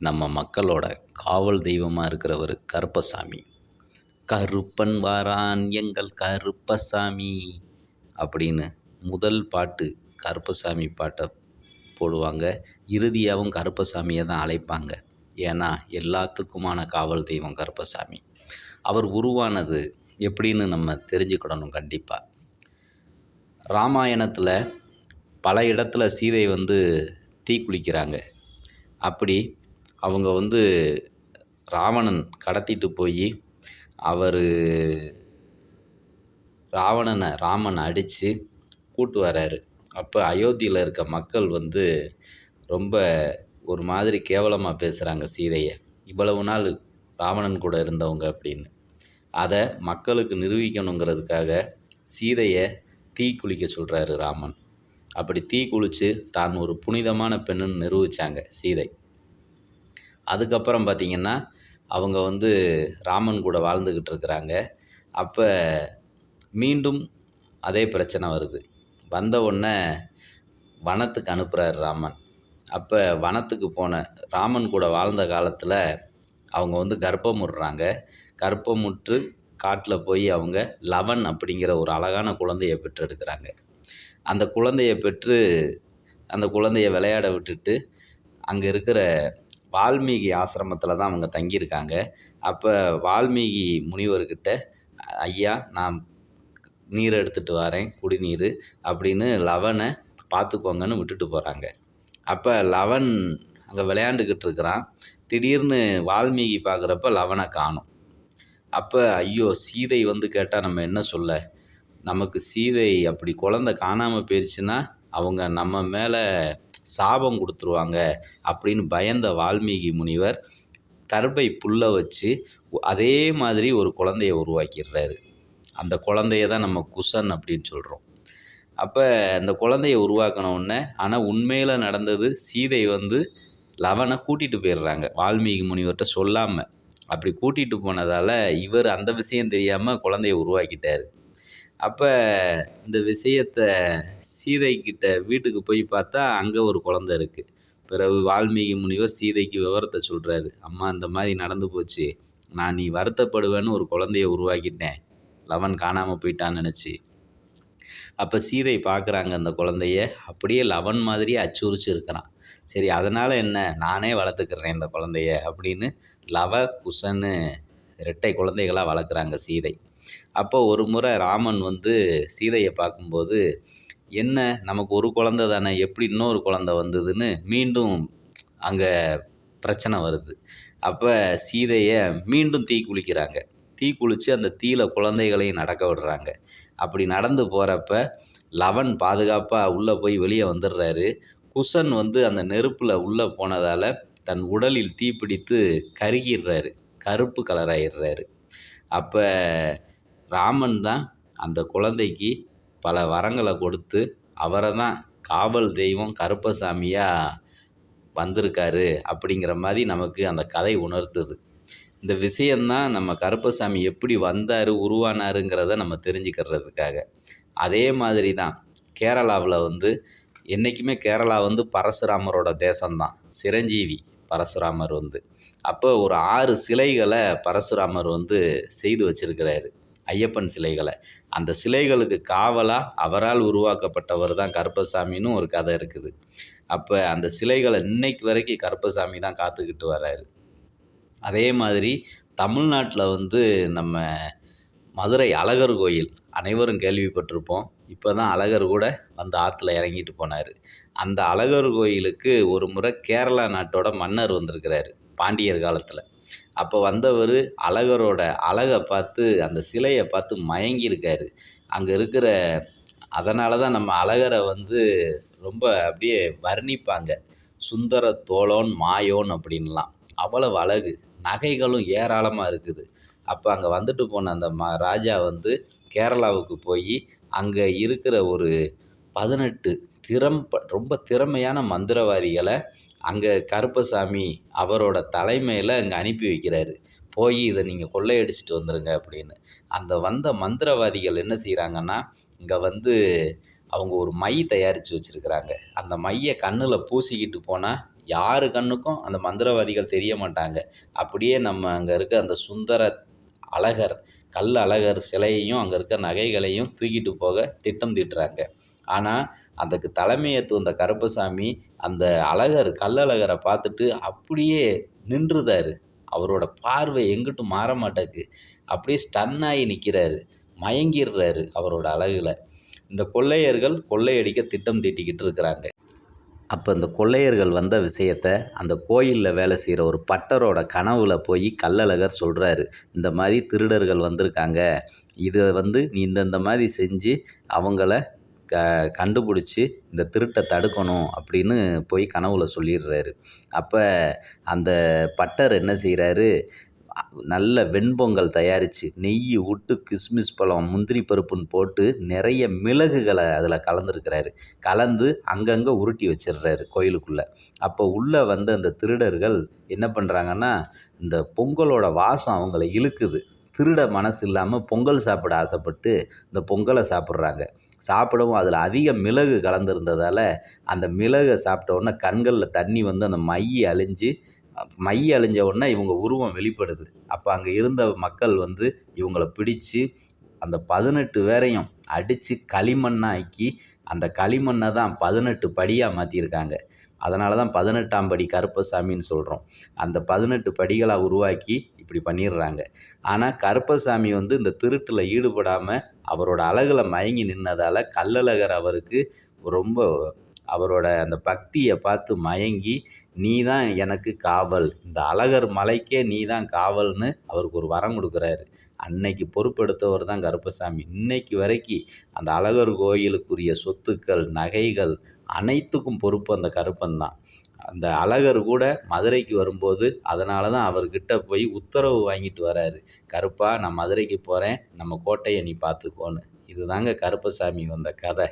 நம்ம மக்களோட காவல் தெய்வமாக இருக்கிறவர் கருப்பசாமி. கருப்பன் வாரான் எங்கள் கருப்பசாமி அப்படின்னு முதல் பாட்டு கருப்பசாமி பாட்டை போடுவாங்க. இறுதியாகவும் கருப்பசாமியை தான் அழைப்பாங்க. ஏன்னா எல்லாத்துக்குமான காவல் தெய்வம் கருப்பசாமி. அவர் உருவானது எப்படின்னு நம்ம தெரிஞ்சுக்கிடணும் கண்டிப்பாக ராமாயணத்தில் பல இடத்துல சீதை வந்து தீக்குளிக்கிறாங்க அப்படி அவங்க வந்து ராவணன் கடத்திட்டு போய் அவர் ராவணனை ராமன் அடித்து கூட்டு வராரு. அப்போ அயோத்தியில் இருக்க மக்கள் வந்து ரொம்ப ஒரு மாதிரி கேவலமாக பேசுகிறாங்க சீதையை. இவ்வளவு நாள் ராவணன் கூட இருந்தவங்க அப்படின்னு. அதை மக்களுக்கு நிரூபிக்கணுங்கிறதுக்காக சீதையை தீ குளிக்க சொல்கிறாரு ராமன். அப்படி தீ குளித்து தான் ஒரு புனிதமான பெண்ணுன்னு நிரூபித்தாங்க சீதை. அதுக்கப்புறம் பார்த்திங்கன்னா அவங்க வந்து ராமன் கூட வாழ்ந்துக்கிட்டு இருக்கிறாங்க. அப்போ மீண்டும் அதே பிரச்சனை வருது. வந்த உடனே வனத்துக்கு அனுப்புகிறார் ராமன். அப்போ வனத்துக்கு போன ராமன் கூட வாழ்ந்த காலத்தில் அவங்க வந்து கர்ப்பமுடுறாங்க கர்ப்பமுற்று காட்டில் போய் அவங்க லவன் அப்படிங்கிற ஒரு அழகான குழந்தைய பெற்றெடுக்கிறாங்க. அந்த குழந்தையை பெற்று அந்த குழந்தைய விளையாட விட்டுட்டு அங்கே இருக்கிற வால்மீகி ஆசிரமத்தில் தான் அவங்க தங்கியிருக்காங்க. அப்போ வால்மீகி முனிவர்கிட்ட ஐயா நான் நீர் எடுத்துகிட்டு வரேன் குடிநீர் அப்படின்னு லவனை பார்த்துக்கோங்கன்னு விட்டுட்டு போகிறாங்க அப்போ லவன் அங்கே விளையாண்டுக்கிட்டு இருக்கிறான். திடீர்னு வால்மீகி பார்க்குறப்ப லவனை காணும். அப்போ ஐயோ சீதை வந்து கேட்டால் நம்ம என்ன சொல்ல? நமக்கு சீதை அப்படி குழந்த காணாமல் போயிடுச்சுன்னா அவங்க நம்ம மேலே சாபம் கொடுத்துருவாங்க அப்படின்னு பயந்த வால்மீகி முனிவர் தர்பை புல்லை வச்சு அதே மாதிரி ஒரு குழந்தைய உருவாக்கிடுறாரு. அந்த குழந்தைய தான் நம்ம குசன் அப்படின்னு சொல்கிறோம் அப்போ அந்த குழந்தைய உருவாக்கினோடனே ஆனால் உண்மையில் நடந்தது சீதை வந்து லவனை கூட்டிகிட்டு போயிடுறாங்க. வால்மீகி முனிவர்கிட்ட சொல்லாமல் அப்படி கூட்டிகிட்டு போனதால் இவர் அந்த விஷயம் தெரியாமல் குழந்தைய உருவாக்கிட்டார். அப்போ இந்த விஷயத்த சீதைக்கிட்ட வீட்டுக்கு போய் பார்த்தா அங்கே ஒரு குழந்த இருக்குது பிறகு வால்மீகி முனிவர் சீதைக்கு விவரத்தை சொல்கிறாரு அம்மா இந்த மாதிரி நடந்து போச்சு. நான் நீ வருத்தப்படுவேன்னு ஒரு குழந்தைய உருவாக்கிட்டேன். லவன் காணாமல் போயிட்டான்னு நினச்சி. அப்போ சீதை பார்க்குறாங்க அந்த குழந்தைய. அப்படியே லவன் மாதிரியே அச்சுரிச்சு இருக்கிறான். சரி அதனால் என்ன? நானே வளர்த்துக்கிறேன் இந்த குழந்தைய. அப்படின்னு லவ குசன்னு இரட்டை குழந்தைகளாக வளர்க்குறாங்க சீதை. அப்போ ஒரு முறை ராமன் வந்து சீதையை பார்க்கும்போது என்ன? நமக்கு ஒரு குழந்த தானே எப்படி இன்னொரு குழந்த வந்ததுன்னு? மீண்டும் அங்கே பிரச்சனை வருது. அப்போ சீதையை மீண்டும் தீ குளிக்கிறாங்க. தீ குளித்து அந்த தீயில குழந்தைகளையும் நடக்க விடுறாங்க. அப்படி நடந்து போகிறப்ப லவன் பாதுகாப்பாக உள்ளே போய் வெளியே வந்துடுறாரு. குசன் வந்து அந்த நெருப்பில் உள்ளே போனதால் தன் உடலில் தீப்பிடித்து கருகிடுறாரு. கருப்பு கலராகிடுறாரு அப்போ ராமன் தான் அந்த குழந்தைக்கு பல வரங்களை கொடுத்து அவரை தான் காவல் தெய்வம் கருப்பசாமியாக வந்திருக்காரு அப்படிங்கிற மாதிரி நமக்கு அந்த கதை உணர்த்துது. இந்த விஷயந்தான் நம்ம கருப்பசாமி எப்படி வந்தார் உருவானாருங்கிறத நம்ம தெரிஞ்சுக்கிறதுக்காக. அதே மாதிரி தான் கேரளாவில் வந்து என்றைக்குமே கேரளா வந்து பரசுராமரோட தேசம்தான். சிரஞ்சீவி பரசுராமர் வந்து. அப்போ ஒரு ஆறு சிலைகளை பரசுராமர் வந்து செய்து வச்சிருக்கிறாரு. ஐயப்பன் சிலைகளை. அந்த சிலைகளுக்கு காவலாக அவரால் உருவாக்கப்பட்டவர் தான் கருப்பசாமின்னு ஒரு கதை இருக்குது. அப்போ அந்த சிலைகளை இன்னைக்கு வரைக்கும் கருப்பசாமி தான் காத்துக்கிட்டு வர்றாரு அதே மாதிரி தமிழ்நாட்டில் வந்து நம்ம மதுரை அழகர் கோயில் அனைவரும் கேள்விப்பட்டிருப்போம். இப்போ தான் அழகர் கூட வந்து ஆற்றுல இறங்கிட்டு போனார். அந்த அழகர் கோயிலுக்கு ஒரு முறை கேரளா நாட்டோட மன்னர் வந்திருக்கிறாரு பாண்டியர் காலத்தில். அப்போ வந்தவர் அழகரோட அழகை பார்த்து அந்த சிலையை பார்த்து மயங்கியிருக்காரு. அங்கே இருக்கிற அதனால தான் நம்ம அழகரை வந்து ரொம்ப அப்படியே வர்ணிப்பாங்க. சுந்தர தோளோன் மாயோன் அப்படின்லாம். அவ்வளவு அழகு. நகைகளும் ஏராளமாக இருக்குது. அப்போ அங்கே வந்துட்டு போன அந்த ம ராஜா வந்து கேரளாவுக்கு போய் அங்கே இருக்கிற ஒரு பதினெட்டு திறம் ரொம்ப திறமையான மந்திரவாதிகளை அங்கே கருப்பசாமி அவரோட தலைமையில் அங்கே அனுப்பி வைக்கிறாரு. போய் இதை நீங்கள் கொள்ளையடிச்சிட்டு வந்துடுங்க அப்படின்னு. அந்த வந்த மந்திரவாதிகள் என்ன செய்கிறாங்கன்னா இங்கே வந்து அவங்க ஒரு மை தயாரித்து வச்சுருக்கிறாங்க. அந்த மையை கண்ணில் பூசிக்கிட்டு போனால் யார் கண்ணுக்கும் அந்த மந்திரவாதிகள் தெரிய மாட்டாங்க. அப்படியே நம்ம அங்கே இருக்க அந்த சுந்தர அழகர் கல் அழகர் சிலையையும் அங்கே இருக்க நகைகளையும் தூக்கிட்டு போக திட்டம் தீட்டுறாங்க. ஆனால் அதுக்கு தலைமையேற்று வந்த கருப்பசாமி அந்த அழகர் கல்லழகரை பார்த்துட்டு அப்படியே நின்றுதாரு. அவரோட பார்வை எங்கிட்டும் மாற மாட்டேக்கு. அப்படியே ஸ்டன்னாகி நிற்கிறாரு மயங்கிடுறாரு அவரோட அழகில். இந்த கொள்ளையர்கள் கொள்ளையடிக்க திட்டம் தீட்டிக்கிட்டு இருக்கிறாங்க. அப்போ இந்த கொள்ளையர்கள் வந்த விஷயத்த அந்த கோயிலில் வேலை செய்கிற ஒரு பட்டரோட கனவுல போய் கள்ளழகர் சொல்கிறாரு இந்த மாதிரி திருடர்கள் வந்திருக்காங்க. இதை வந்து நீ இந்தந்த மாதிரி செஞ்சு அவங்கள க கண்டுபிடிச்சி இந்த திருட்டை தடுக்கணும் அப்படின்னு போய் கனவுல சொல்லிடுறாரு. அப்போ அந்த பட்டர் என்ன செய்கிறாரு நல்ல வெண்பொங்கல் தயாரித்து நெய் விட்டு கிஸ்மிஸ் பழம் முந்திரி பருப்புன்னு போட்டு நிறைய மிளகுகளை அதில் கலந்துருக்கிறாரு. கலந்து அங்கங்கே உருட்டி வச்சிடுறாரு கோயிலுக்குள்ளே. அப்போ உள்ளே வந்து அந்த திருடர்கள் என்ன பண்ணுறாங்கன்னா இந்த பொங்கலோட வாசம் அவங்கள இழுக்குது. திருட மனசு இல்லாமல் பொங்கல் சாப்பிட ஆசைப்பட்டு இந்த பொங்கலை சாப்பிட்றாங்க. சாப்பிடவும் அதில் அதிக மிளகு கலந்துருந்ததால் அந்த மிளகை சாப்பிட்ட உடனே கண்களில் தண்ணி வந்து அந்த மை அழிஞ்சு மை அழிஞ்ச உடனே இவங்க உருவம் வெளிப்படுது. அப்போ அங்கே இருந்த மக்கள் வந்து இவங்கள பிடிச்சு அந்த பதினெட்டு பேரையும் அடித்து களிமண்ணாக்கி அந்த களிமண்ணை தான் பதினெட்டு படியாக மாற்றியிருக்காங்க அதனால தான் பதினெட்டாம் படி கருப்பசாமின்னு சொல்கிறோம் அந்த பதினெட்டு படிகளாக உருவாக்கி இப்படி பண்ணிடுறாங்க. ஆனால் கருப்பசாமி வந்து இந்த திருட்டில் ஈடுபடாமல் அவரோட அழகில் மயங்கி நின்னதால் கள்ளழகர் அவருக்கு ரொம்ப அவரோட அந்த பக்தியை பார்த்து மயங்கி நீ தான் எனக்கு காவல். இந்த அழகர் மலைக்கே நீ தான் காவல்னு அவருக்கு ஒரு வரம் கொடுக்குறாரு. அன்னைக்கு பொறுப்பெடுத்தவர் தான் கருப்பசாமி. இன்னைக்கு வரைக்கும் அந்த அழகர் கோயிலுக்குரிய சொத்துக்கள் நகைகள் அனைத்துக்கும் பொறுப்பு அந்த கருப்பன் தான். அந்த அழகர் கூட மதுரைக்கு வரும்போது அதனால தான் அவர்கிட்ட போய் உத்தரவு வாங்கிட்டு வராரு. கருப்பா நான் மதுரைக்கு போகிறேன் நம்ம கோட்டையை நீ பார்த்துக்கோன்னு. இதுதாங்க கருப்பசாமி வந்த கதை.